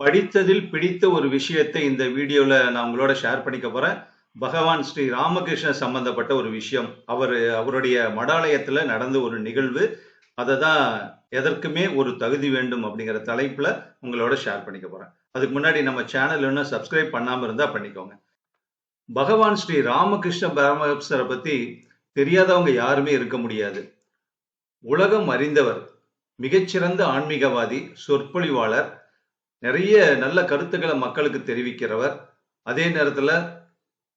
படித்ததில் பிடித்த ஒரு விஷயத்தை இந்த வீடியோவில் நான் உங்களோட ஷேர் பண்ணிக்க போகிறேன் பகவான் ஸ்ரீ ராமகிருஷ்ணன் சம்பந்தப்பட்ட ஒரு விஷயம். அவர் அவருடைய மடாலயத்தில் நடந்த ஒரு நிகழ்வு. அதை தான் எதற்குமே ஒரு தகுதி வேண்டும் அப்படிங்கிற தலைப்பில் உங்களோட ஷேர் பண்ணிக்க போறேன். அதுக்கு முன்னாடி நம்ம சேனல் இன்னும் சப்ஸ்கிரைப் பண்ணாமல் இருந்தால் பண்ணிக்கோங்க. பகவான் ஸ்ரீ ராமகிருஷ்ண பரமஹம்சரை பத்தி தெரியாதவங்க யாருமே இருக்க முடியாது. உலகம் அறிந்தவர் மிகச்சிறந்த ஆன்மீகவாதி சொற்பொழிவாளர் நிறைய நல்ல கருத்துக்களை மக்களுக்கு தெரிவிக்கிறவர். அதே நேரத்தில்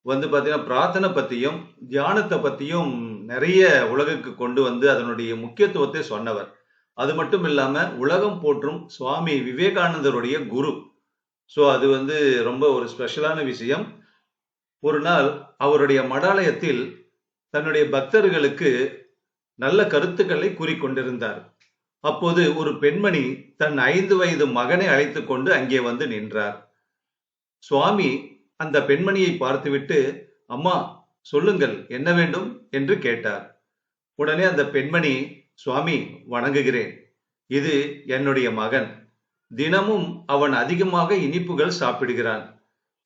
வந்து பார்த்தீங்கன்னா பிரார்த்தனை பற்றியும் தியானத்தை பற்றியும் நிறைய உலகுக்கு கொண்டு வந்து அதனுடைய முக்கியத்துவத்தை சொன்னவர். அது மட்டும் இல்லாமல் உலகம் போற்றும் சுவாமி விவேகானந்தருடைய குரு. ஸோ அது வந்து ரொம்ப ஒரு ஸ்பெஷலான விஷயம். ஒரு நாள் அவருடைய மடாலயத்தில் தன்னுடைய பக்தர்களுக்கு நல்ல கருத்துக்களை கூறிக்கொண்டிருந்தார். அப்போது ஒரு பெண்மணி தன் ஐந்து வயது மகனை அழைத்து கொண்டு அங்கே வந்து நின்றார். சுவாமி அந்த பெண்மணியை பார்த்துவிட்டு அம்மா சொல்லுங்கள் என்ன வேண்டும்? என்று கேட்டார். உடனே அந்த பெண்மணி சுவாமி வணங்குகிறேன். இது என்னுடைய மகன். தினமும் அவன் அதிகமாக இனிப்புகள் சாப்பிடுகிறான்.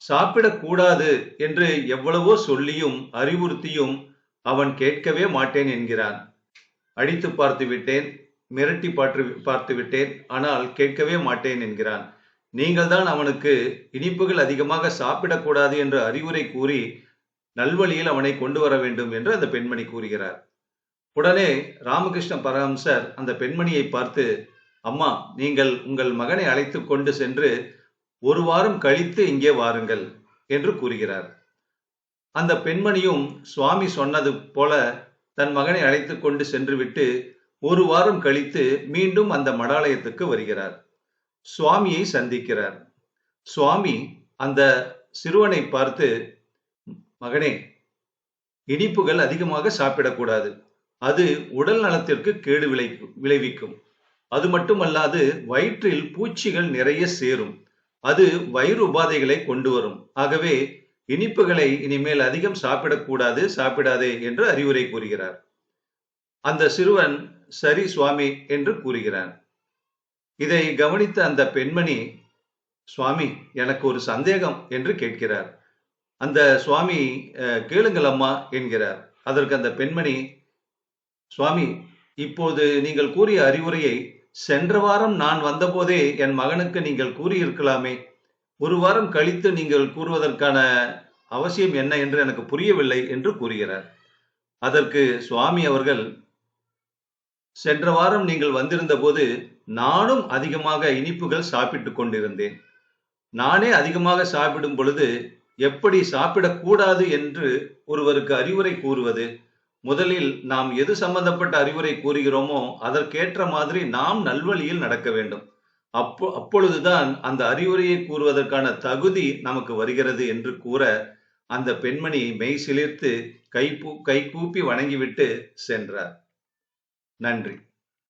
சாப்பிடக்கூடாது என்று எவ்வளவோ சொல்லியும் அறிவுறுத்தியும் அவன் கேட்கவே மாட்டேன் என்கிறான். அடித்து பார்த்து விட்டேன் மிரட்டி பார்த்து பார்த்து விட்டேன். ஆனால் கேட்கவே மாட்டேன் என்கிறான். நீங்கள் தான் அவனுக்கு இனிப்புகள் அதிகமாக சாப்பிடக்கூடாது என்று அறிவுரை கூறி நல்வழியில் அவனை கொண்டு வர வேண்டும் என்று அந்த பெண்மணி கூறுகிறார். உடனே ராமகிருஷ்ண பரமசர் அந்த பெண்மணியை பார்த்து அம்மா நீங்கள் உங்கள் மகனை அழைத்து கொண்டு சென்று ஒரு வாரம் கழித்து இங்கே வாருங்கள் என்று கூறுகிறார். அந்த பெண்மணியும் சுவாமி சொன்னது போல தன் மகனை அழைத்து கொண்டு சென்று விட்டு ஒரு வாரம் கழித்து மீண்டும் அந்த மடாலயத்துக்கு வருகிறார். சுவாமியை சந்திக்கிறார். சுவாமி அந்த சிறுவனை பார்த்து மகனே இனிப்புகள் அதிகமாக சாப்பிடக்கூடாது. அது உடல் நலத்திற்கு கேடு விளை விளைவிக்கும். அது மட்டுமல்லாது வயிற்றில் பூச்சிகள் நிறைய சேரும். அது வயிறு உபாதைகளை கொண்டு வரும். ஆகவே இனிப்புகளை இனிமேல் அதிகம் சாப்பிடக்கூடாது சாப்பிடாதே என்று அறிவுரை கூறுகிறார். அந்த சிறுவன் சரி சுவாமி என்று கூறுகிறான். இதை கவனித்த அந்த பெண்மணி சுவாமி எனக்கு ஒரு சந்தேகம் என்று கேட்கிறார். அந்த சுவாமி கேளுங்கள் அம்மா என்கிறார். அதற்கு அந்த பெண்மணி சுவாமி இப்போது நீங்கள் கூறிய அறிவுரையை சென்ற வாரம் நான் வந்தபோதே என் மகனுக்கு நீங்கள் கூறியிருக்கலாமே. ஒரு வாரம் கழித்து நீங்கள் கூறுவதற்கான அவசியம் என்ன என்று எனக்கு புரியவில்லை என்று கூறுகிறார். அதற்கு சுவாமி அவர்கள் சென்ற வாரம் நீங்கள் வந்திருந்த போது நானும் அதிகமாக இனிப்புகள் சாப்பிட்டு கொண்டிருந்தேன். நானே அதிகமாக சாப்பிடும் பொழுது எப்படி சாப்பிடக்கூடாது என்று ஒருவருக்கு அறிவுரை கூறுவது முதலில் நாம் எது சம்பந்தப்பட்ட அறிவுரை கூறுகிறோமோ அதற்கேற்ற மாதிரி நாம் நல்வழியில் நடக்க வேண்டும். அப்போ அப்பொழுதுதான் அந்த அறிவுரையை கூறுவதற்கான தகுதி நமக்கு வருகிறது என்று கூற அந்த பெண்மணி மெய் சிலிர்த்து கை கை கூப்பி வணங்கிவிட்டு சென்றார். நன்றி.